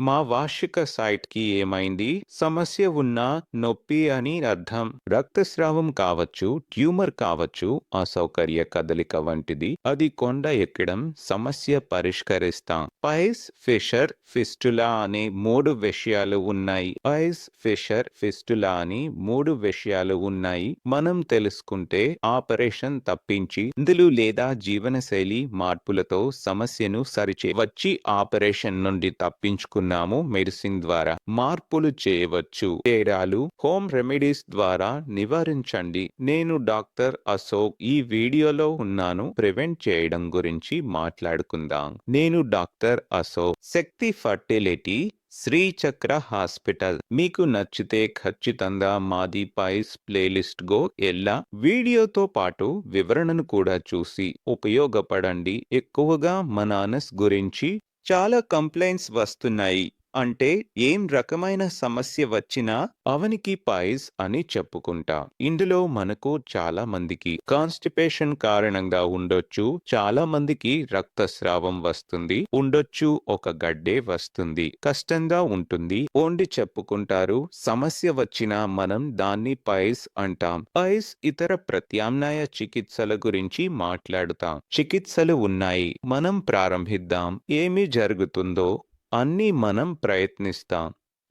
మా వార్షిక సైట్కి ఏమైంది? సమస్య ఉన్న నొప్పి అని అర్థం. రక్తస్రావం కావచ్చు ట్యూమర్ కావచ్చు అసౌకర్య కదలిక వంటిది. అది కొండ ఎక్కడం సమస్య పరిష్కరిస్తాం. పైస్ ఫిషర్ ఫిస్టులా అనే మూడు విషయాలు ఉన్నాయి. పైస్ ఫిషర్ ఫిస్టులా అని మూడు విషయాలు ఉన్నాయి. మనం తెలుసుకుంటే ఆపరేషన్ తప్పించి ఇందులు లేదా జీవనశైలి మార్పులతో సమస్యను సరిచే వచ్చి ఆపరేషన్ నుండి తప్పించుకున్నాము మెడిసిన్ ద్వారా మార్పులు చేయవచ్చు. తేడాలు హోమ్ రెమెడీస్ ద్వారా నివారించండి. నేను డాక్టర్ అశోక్ ఈ వీడియోలో ఉన్నాను. ప్రివెంట్ చేయడం గురించి మాట్లాడుకుందాం. నేను doctor Ashok Shakti fertility Srichakra hospital. మీకు నచ్చితే ఖచ్చితంగా మాది పైస్ ప్లేలిస్ట్ గో ఎల్లా వీడియోతో పాటు వివరణను కూడా చూసి ఉపయోగపడండి. ఎక్కువగా మనానస్ గురించి చాలా కంప్లైంట్స్ వస్తున్నాయి. అంటే ఏం రకమైన సమస్య వచ్చినా అవనికి పైస్ అని చెప్పుకుంటా. ఇందులో మనకు చాలా మందికి కాన్స్టిపేషన్ కారణంగా ఉండొచ్చు. చాలా మందికి రక్తస్రావం వస్తుంది. ఉండొచ్చు ఒక గడ్డే వస్తుంది. కష్టంగా ఉంటుంది. ఓండి చెప్పుకుంటారు. సమస్య వచ్చినా మనం దాన్ని పైస్ అంటాం. పైస్ ఇతర ప్రత్యామ్నాయ చికిత్సల గురించి మాట్లాడుతాం. చికిత్సలు ఉన్నాయి. మనం ప్రారంభిద్దాం. ఏమి జరుగుతుందో అన్నీ మనం ప్రయత్నిస్తాం.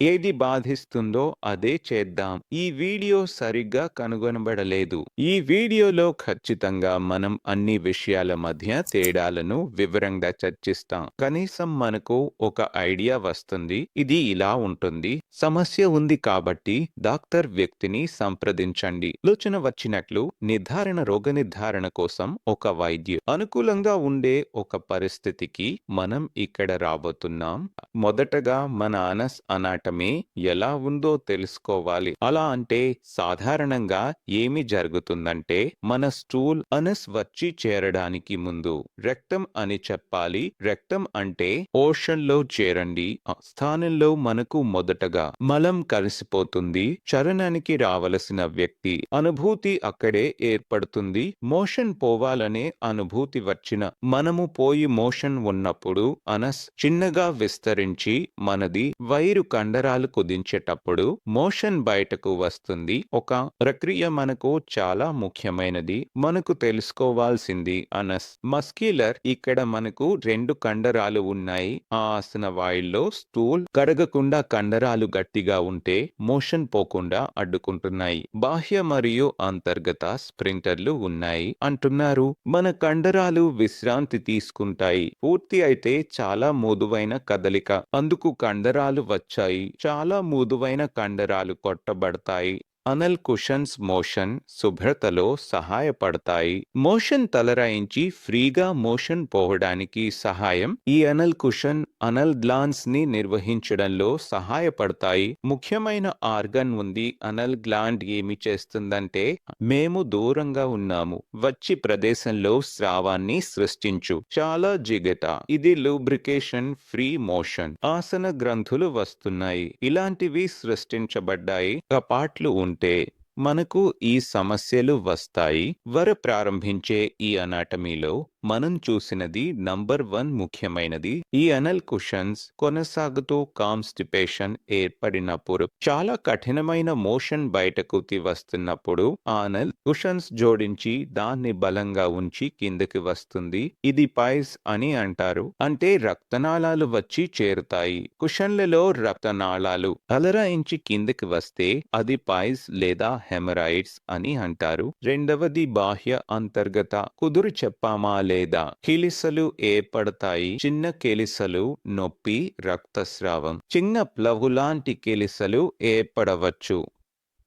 ఏది బాధిస్తుందో అదే చేద్దాం. ఈ వీడియో సరిగ్గా కనుగొనబడలేదు. ఈ వీడియోలో ఖచ్చితంగా మనం అన్ని విషయాల మధ్య తేడాలను వివరంగా చర్చిస్తాం. కనీసం మనకు ఒక ఐడియా వస్తుంది. ఇది ఇలా ఉంటుంది. సమస్య ఉంది కాబట్టి డాక్టర్ వ్యక్తిని సంప్రదించండి. లోచన వచ్చినట్లు నిర్ధారణ రోగ నిర్ధారణ కోసం ఒక వైద్యు అనుకూలంగా ఉండే ఒక పరిస్థితికి మనం ఇక్కడ రాబోతున్నాం. మొదటగా మన అనస్ పోరాటమే ఎలా ఉందో తెలుసుకోవాలి. అలా అంటే సాధారణంగా ఏమి జరుగుతుందంటే మన స్టూల్ అనస్ వచ్చి చేరడానికి ముందు రక్తం అని చెప్పాలి. రక్తం అంటే ఓషన్లో చేరండి. ఆ స్థానంలో మనకు మొదటగా మలం కలిసిపోతుంది. చరణానికి రావలసిన వ్యక్తి అనుభూతి అక్కడే ఏర్పడుతుంది. మోషన్ పోవాలనే అనుభూతి వచ్చిన మనము పోయి మోషన్ ఉన్నప్పుడు అనస్ చిన్నగా విస్తరించి మనది వైరు కండ కండరాలు కుదించేటప్పుడు మోషన్ బయటకు వస్తుంది. ఒక ప్రక్రియ మనకు చాలా ముఖ్యమైనది. మనకు తెలుసుకోవాల్సింది అనస్ మస్క్యులర్ ఇక్కడ మనకు రెండు కండరాలు ఉన్నాయి. ఆ ఆసన వాయిల్లో స్టూల్ కరగకుండా కండరాలు గట్టిగా ఉంటే మోషన్ పోకుండా అడ్డుకుంటున్నాయి. బాహ్య మరియు అంతర్గత స్ప్రింటర్లు ఉన్నాయి అంటున్నారు. మన కండరాలు విశ్రాంతి తీసుకుంటాయి. పూర్తి అయితే చాలా మృదువైన కదలిక. అందుకు కండరాలు వచ్చాయి. చాలా మృదువైన కండరాలు కొట్టబడతాయి. అనల్ కుషన్స్ మోషన్ శుభ్రతలో సహాయపడతాయి. మోషన్ తలరాయించి ఫ్రీగా మోషన్ పోవడానికి సహాయం ఈ అనల్ కుషన్ అనల్ గ్లాన్స్ని నిర్వహించడంలో సహాయపడతాయి. ముఖ్యమైన ఆర్గన్ ఉంది. అనల్ గ్లాండ్ ఏమి చేస్తుందంటే మేము దూరంగా ఉన్నాము. వచ్చి ప్రదేశంలో స్రావాన్ని సృష్టించు. చాలా జిగట. ఇది లూబ్రికేషన్ ఫ్రీ మోషన్. ఆసన గ్రంథులు వస్తున్నాయి. ఇలాంటివి సృష్టించబడ్డాయి. కపాట్లు ఉంటే మనకు ఈ సమస్యలు వస్తాయి. వర ప్రారంభించే ఈ అనాటమీలో మనం చూసినది నంబర్ వన్ ముఖ్యమైనది. ఈ అనల్ కుషన్స్ కొనసాగుతూ కాన్స్టిపేషన్ ఏర్పడినప్పుడు చాలా కఠినమైన మోషన్ బయటకు వస్తున్నప్పుడు ఆ అనల్ కుషన్స్ జోడించి దాన్ని బలంగా ఉంచి కిందకి వస్తుంది. ఇది పైస్ అని అంటారు. అంటే రక్తనాళాలు వచ్చి చేరుతాయి. కుషన్లలో రక్తనాళాలు అలరాయించి కిందకి వస్తే అది పైస్ లేదా హెమరాయిడ్స్ అని అంటారు. రెండవది బాహ్య అంతర్గత. కుదురు చెప్పామా లేదా కిలిసలు ఏర్పడతాయి. చిన్న కెలిసలు నొప్పి రక్తస్రావం. చిన్న ప్లవు లాంటి కెలిసలు ఏర్పడవచ్చు.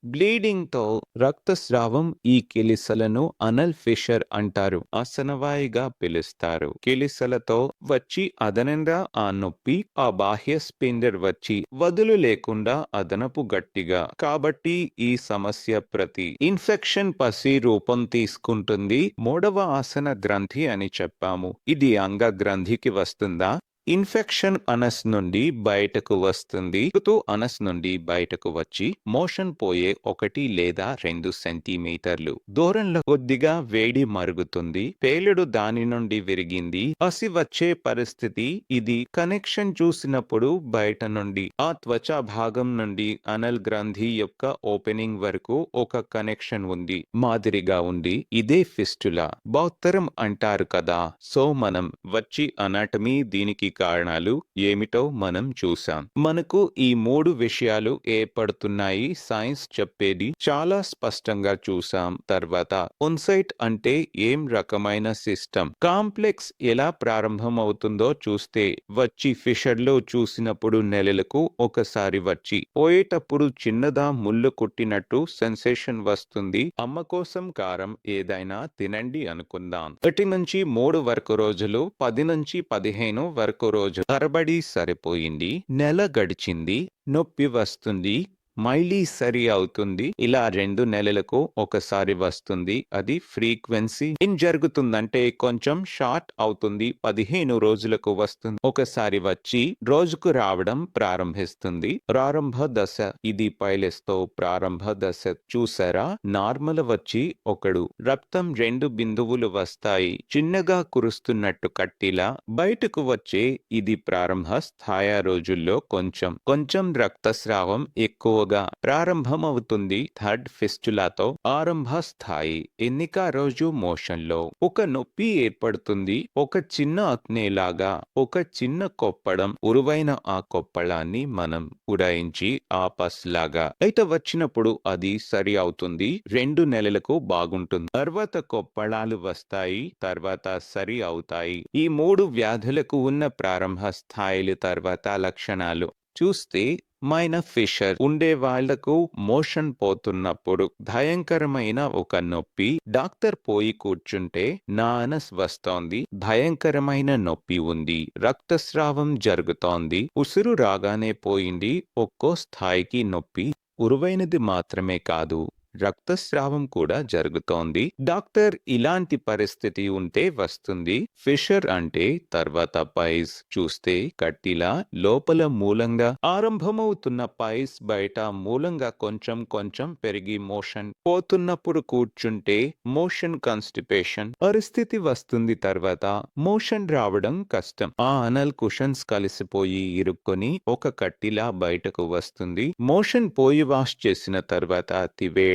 బ్లీడింగ్తో రక్తస్రావం ఈ కిలిసలను అనల్ ఫిషర్ అంటారు. ఆసనవాయిగా పిలుస్తారు. కిలిసలతో వచ్చి అదనంగా ఆ నొప్పి ఆ బాహ్య స్పిండర్ వచ్చి వదులు లేకుండా అదనపు గట్టిగా. కాబట్టి ఈ సమస్య ప్రతి ఇన్ఫెక్షన్ పసి రూపం తీసుకుంటుంది. మూడవ ఆసన గ్రంథి అని చెప్పాము. ఇది అంగ గ్రంథికి వస్తుందా? ఇన్ఫెక్షన్ అనస్ నుండి బయటకు వస్తుంది. అనస్ నుండి బయటకు వచ్చి మోషన్ పోయే ఒకటి లేదా రెండు సెంటీమీటర్లు. దూరంలో కొద్దిగా వేడి మరుగుతుంది. పేలుడు దాని నుండి విరిగింది. పసి వచ్చే పరిస్థితి ఇది. కనెక్షన్ చూసినప్పుడు బయట నుండి ఆ త్వచ భాగం నుండి అనల్ గ్రంథి యొక్క ఓపెనింగ్ వరకు ఒక కనెక్షన్ ఉంది. మాదిరిగా ఉంది. ఇదే ఫిస్టులా. బౌత్తరం అంటారు కదా సో మనం వచ్చి అనాటమీ దీనికి కారణాలు ఏమిటో మనం చూసాం మనకు ఈ మూడు విషయాలు ఏర్పడుతున్నాయి. సైన్స్ చెప్పేది చాలా స్పష్టంగా చూసాం తర్వాత ఒన్సైట్ అంటే ఏం రకమైన సిస్టమ్? కాంప్లెక్స్ ఎలా ప్రారంభం అవుతుందో చూస్తే వచ్చి ఫిషర్లో చూసినప్పుడు నెలలకు ఒకసారి వచ్చి పోయేటప్పుడు చిన్నదా ముళ్ళు కుట్టినట్టు సెన్సేషన్ వస్తుంది. అమ్మ కోసం కారం ఏదైనా తినండి అనుకుందాం. ఒకటి నుంచి మూడు వరకు రోజులు పది నుంచి పదిహేను వరకు రోజు తరబడి సరిపోయింది నెల గడిచింది నొప్పి వస్తుంది మళ్ళీ సరి అవుతుంది. ఇలా రెండు నెలలకు ఒకసారి వస్తుంది. అది ఫ్రీక్వెన్సీ ఏం జరుగుతుందంటే కొంచెం షార్ట్ అవుతుంది. పదిహేను రోజులకు వస్తుంది. ఒకసారి వచ్చి రోజుకు రావడం ప్రారంభిస్తుంది. ప్రారంభ దశ. ఇది పైలెస్తో ప్రారంభ దశ. చూసారా? నార్మల్ వచ్చి ఒకడు. రక్తం రెండు బిందువులు వస్తాయి. చిన్నగా కురుస్తున్నట్టు కట్టిలా బయటకు వచ్చే ఇది ప్రారంభ స్థాయి రోజుల్లో కొంచెం. కొంచెం రక్తస్రావం ఎక్కువ లోగా ప్రారంభమవుతుంది థర్డ్ ఫిస్టులాతో ఆరంభ స్థాయి ఎన్నిక రోజు మోషన్లో. ఒక నొప్పి ఏర్పడుతుంది. ఒక చిన్న అగ్నేలాగా ఒక చిన్న కొప్పడం ఉరువైన ఆ కొప్పళాన్ని మనం ఉడాయించి ఆ పస్ లాగా. అయితే వచ్చినప్పుడు అది సరి అవుతుంది. రెండు నెలలకు బాగుంటుంది. తర్వాత కొప్పళాలు వస్తాయి తర్వాత సరి అవుతాయి. ఈ మూడు వ్యాధులకు ఉన్న ప్రారంభ స్థాయిలు తర్వాత లక్షణాలు చూస్తే మైన ఫిషర్ ఉండే వాళ్ళకు మోషన్ పోతున్నప్పుడు భయంకరమైన ఒక నొప్పి. డాక్టర్ పోయి కూర్చుంటే నానస్ వస్తోంది భయంకరమైన నొప్పి ఉంది. రక్తస్రావం జరుగుతోంది. ఉసురు రాగానే పోయింది. ఒక్కో స్థాయికి నొప్పి. ఉరువైనది మాత్రమే కాదు. రక్తస్రావం కూడా జరుగుతోంది. డాక్టర్ ఇలాంటి పరిస్థితి ఉంటే వస్తుంది. ఫిషర్ అంటే తర్వాత పైస్ చూస్తే కట్టిలా లోపల మూలంగా ఆరంభమవుతున్న పైస్ బయట మూలంగా కొంచెం కొంచెం పెరిగి మోషన్ పోతున్నప్పుడు కూర్చుంటే మోషన్ కాన్స్టిపేషన్ పరిస్థితి వస్తుంది. తర్వాత మోషన్ రావడం కష్టం. ఆ అనల్ కుషన్స్ కలిసిపోయి ఇరుక్కొని ఒక కట్టిలా బయటకు వస్తుంది. మోషన్ పోయి వాష్ చేసిన తర్వాత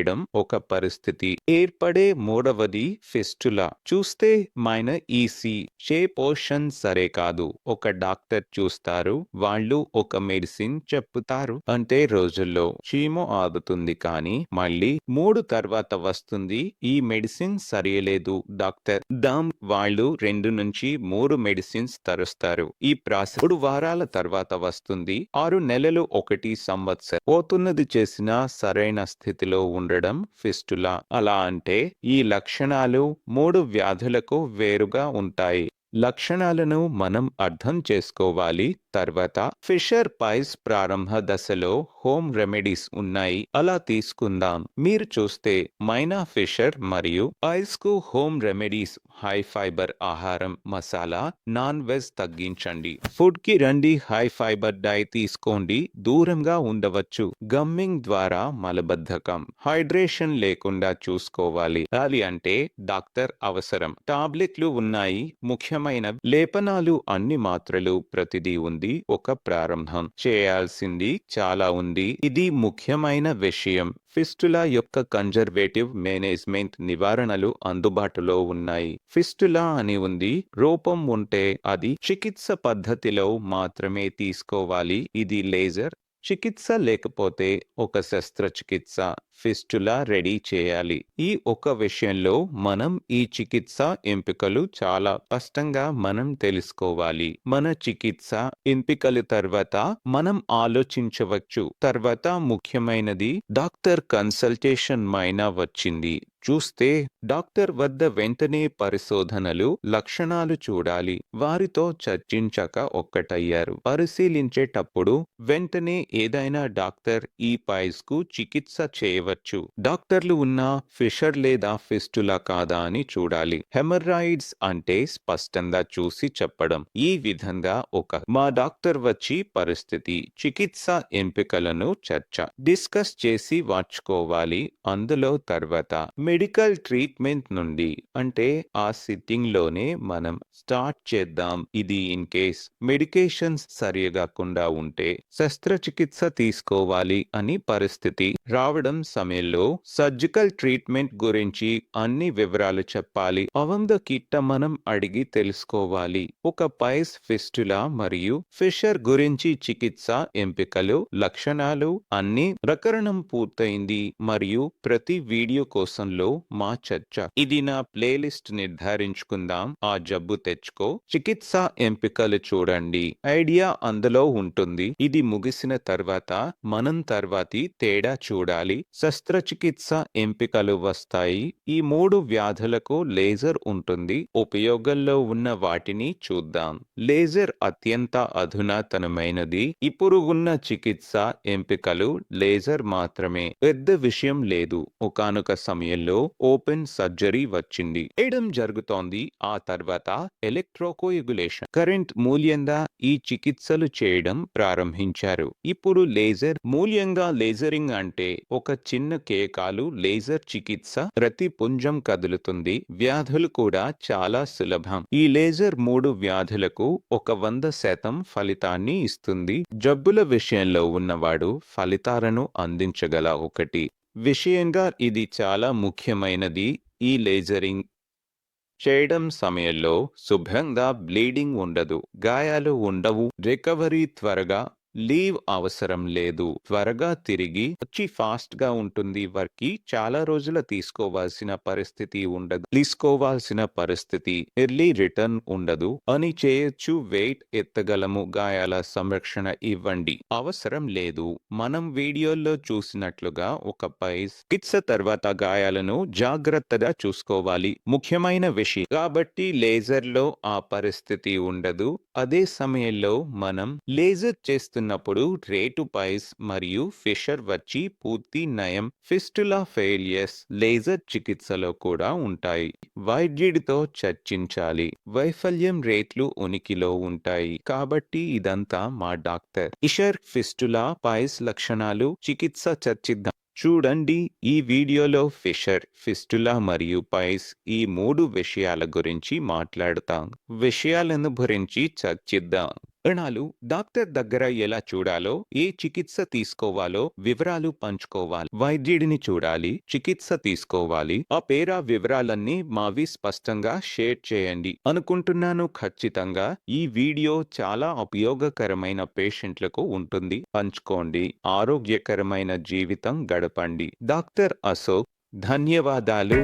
చేయడం ఒక పరిస్థితి. ఏర్పడే మూడవది ఫిస్టులా. చూస్తే మైన ఈసీ. షే పోషన్ సరే కాదు. ఒక డాక్టర్ చూస్తారు. వాళ్ళు ఒక మెడిసిన్ చెప్పుతారు. అంటే రోజుల్లో చీమో ఆగుతుంది కానీ మళ్ళీ మూడు తర్వాత వస్తుంది. ఈ మెడిసిన్ సరియలేదు డాక్టర్. దామ్ వాళ్ళు రెండు నుంచి మూడు మెడిసిన్స్ తరుస్తారు. ఈ ప్రాసెస్ మూడు వారాల తర్వాత వస్తుంది. ఆరు నెలలు ఒకటి సంవత్సరం. పోతున్నది చేసిన సరైన స్థితిలో ఉండడం ఫిస్టులా. అలా అంటే ఈ లక్షణాలు మూడు వ్యాధులకు వేరుగా ఉంటాయి. లక్షణాలను మనం అర్థం చేసుకోవాలి. తర్వాత ఫిషర్ పైస్ ప్రారంభ దశలో హోమ్ రెమెడీస్ ఉన్నాయి. అలా తీసుకుందాం. మీరు చూస్తే మైనా ఫిషర్ మరియు పైస్కు హోమ్ రెమెడీస్ హై ఫైబర్ ఆహారం మసాలా నాన్ వెజ్ తగ్గించండి. ఫుడ్కి రండి. హై ఫైబర్ డై తీసుకోండి. దూరంగా ఉండవచ్చు. గమ్మింగ్ ద్వారా మలబద్ధకం. హైడ్రేషన్ లేకుండా చూసుకోవాలి. అది అంటే డాక్టర్ అవసరం. టాబ్లెట్లు ఉన్నాయి. ముఖ్యం ముఖ్యమైన లేపనాలు అన్ని మాత్రలు ప్రతిదీ ఉంది. ఒక ప్రారంభం చేయాల్సింది చాలా ఉంది. ఇది ముఖ్యమైన విషయం. ఫిస్టులా యొక్క కన్జర్వేటివ్ మేనేజ్మెంట్ నివారణలు అందుబాటులో ఉన్నాయి. ఫిస్టులా అని ఉంది. రూపం ఉంటే అది చికిత్స పద్ధతిలో మాత్రమే తీసుకోవాలి. ఇది లేజర్ చికిత్స లేకపోతే ఒక శస్త్రచికిత్స ఫిస్టులా రెడీ చేయాలి. ఈ ఒక విషయంలో మనం ఈ చికిత్స ఎంపికలు చాలా స్పష్టంగా మనం తెలుసుకోవాలి. మన చికిత్స ఎంపికలు తర్వాత మనం ఆలోచించవచ్చు. తర్వాత ముఖ్యమైనది డాక్టర్ కన్సల్టేషన్ మైనా వచ్చింది. చూస్తే డాక్టర్ వద్ద వెంటనే పరిశోధనలు లక్షణాలు చూడాలి. వారితో చర్చించక ఒక్కటయ్యారు. పరిశీలించేటప్పుడు వెంటనే ఏదైనా డాక్టర్ ఈ పైస్కు చికిత్స చేయవచ్చు. డాక్టర్లు ఉన్న ఫిషర్ లేదా ఫిస్టులా కాదా అని చూడాలి. హెమరాయిడ్స్ అంటే స్పష్టంగా చూసి చెప్పడం. ఈ విధంగా ఒక మా డాక్టర్ వచ్చి పరిస్థితి చికిత్స ఎంపికలను చర్చ డిస్కస్ చేసి వార్చుకోవాలి అందులో తర్వాత మెడికల్ ట్రీట్మెంట్ నుండి అంటే ఆ సిట్టింగ్లోనే మనం స్టార్ట్ చేద్దాం. ఇది ఇన్ కేస్ మెడికేషన్స్ సరిగాకుండా ఉంటే శస్త్రచికిత్స తీసుకోవాలి అని పరిస్థితి రావడం సమయంలో సర్జికల్ ట్రీట్మెంట్ గురించి అన్ని వివరాలు చెప్పాలి. అవంద కిట్ట మనం అడిగి తెలుసుకోవాలి. ఒక పైస్ ఫిస్టులా మరియు ఫిషర్ గురించి చికిత్స ఎంపికలు లక్షణాలు అన్ని ప్రకరణం పూర్తయింది. మరియు ప్రతి వీడియో కోసంలో మా చర్చ. ఇది నా ప్లేలిస్ట్ నిర్ధారించుకుందాం. ఆ జబ్బు తెచ్చుకో. చికిత్స ఎంపికలు చూడండి. ఐడియా అందులో ఉంటుంది. ఇది ముగిసిన తర్వాత మనం తర్వాతి తేడా చూడాలి. శస్త్రచికిత్స ఎంపికలు వస్తాయి. ఈ మూడు వ్యాధులకు లేజర్ ఉంటుంది. ఉపయోగంలో ఉన్న వాటిని చూద్దాం. లేజర్ అత్యంత అధునాతనమైనది. ఇప్పుడు ఉన్న చికిత్స ఎంపికలు లేజర్ మాత్రమే. పెద్ద విషయం లేదు. ఒకనొక సమయంలో ఓపెన్ సర్జరీ వచ్చింది. చేయడం జరుగుతోంది. ఆ తర్వాత ఎలక్ట్రోకోయుగులేషన్. కరెంట్ మూల్యంగా ఈ చికిత్సలు చేయడం ప్రారంభించారు. ఇప్పుడు లేజర్ మూల్యంగా లేజరింగ్ అంటే ఒక చిన్న కేకాలు లేజర్ చికిత్స ప్రతి పుంజం కదులుతుంది. వ్యాధులు కూడా చాలా సులభం. ఈ లేజర్ మూడు వ్యాధులకు ఒక వంద శాతం ఫలితాన్ని ఇస్తుంది. జబ్బుల విషయంలో ఉన్నవాడు ఫలితాలను అందించగల ఒకటి. విషయంగా ఇది చాలా ముఖ్యమైనది ఈ లేజరింగ్ చేయడం సమయంలో శుభ్రంగా బ్లీడింగ్ ఉండదు గాయాలు ఉండవు రికవరీ త్వరగా లీవ్ అవసరం లేదు. త్వరగా తిరిగి వచ్చి ఫాస్ట్గా ఉంటుంది. వర్క్ చాలా రోజుల తీసుకోవాల్సిన పరిస్థితి ఉండదు. తీసుకోవాల్సిన పరిస్థితి ఎర్లీ రిటర్న్ ఉండదు. అని చేయొచ్చు. వెయిట్ ఎత్తగలము. గాయాల సంరక్షణ ఇవ్వండి. అవసరం లేదు. మనం వీడియోల్లో చూసినట్లుగా ఒక పై చికిత్స తర్వాత గాయాలను జాగ్రత్తగా చూసుకోవాలి. ముఖ్యమైన విషయం కాబట్టి లేజర్లో ఆ పరిస్థితి ఉండదు. అదే సమయంలో మనం లేజర్ చేస్తున్న చేస్తున్నప్పుడు రేటు పైస్ మరియు ఫిషర్ వచ్చి పూర్తి నయం ఫిస్టులా ఫెయిలియర్స్ లేజర్ చికిత్సలో కూడా ఉంటాయి. వైద్యుడితో చర్చించాలి. వైఫల్యం రేట్లు ఉనికిలో ఉంటాయి. కాబట్టి ఇదంతా మా డాక్టర్. ఇషర్ ఫిస్టులా పైస్ లక్షణాలు చికిత్స చర్చిద్దాం. చూడండి ఈ వీడియోలో ఫిషర్ ఫిస్టులా మరియు పైస్ ఈ మూడు విషయాల గురించి మాట్లాడతాం. విషయాలను గురించి చర్చిద్దాం. కారణాలు డాక్టర్ దగ్గర ఎలా చూడాలో ఏ చికిత్స తీసుకోవాలో వివరాలు పంచుకోవాలి. వైద్యుడిని చూడాలి చికిత్స తీసుకోవాలి. ఆ పేరా వివరాలన్నీ మావి స్పష్టంగా షేర్ చేయండి. అనుకుంటున్నాను ఖచ్చితంగా ఈ వీడియో చాలా ఉపయోగకరమైన పేషెంట్లకు ఉంటుంది. పంచుకోండి. ఆరోగ్యకరమైన జీవితం గడపండి. డాక్టర్ అశోక్ ధన్యవాదాలు.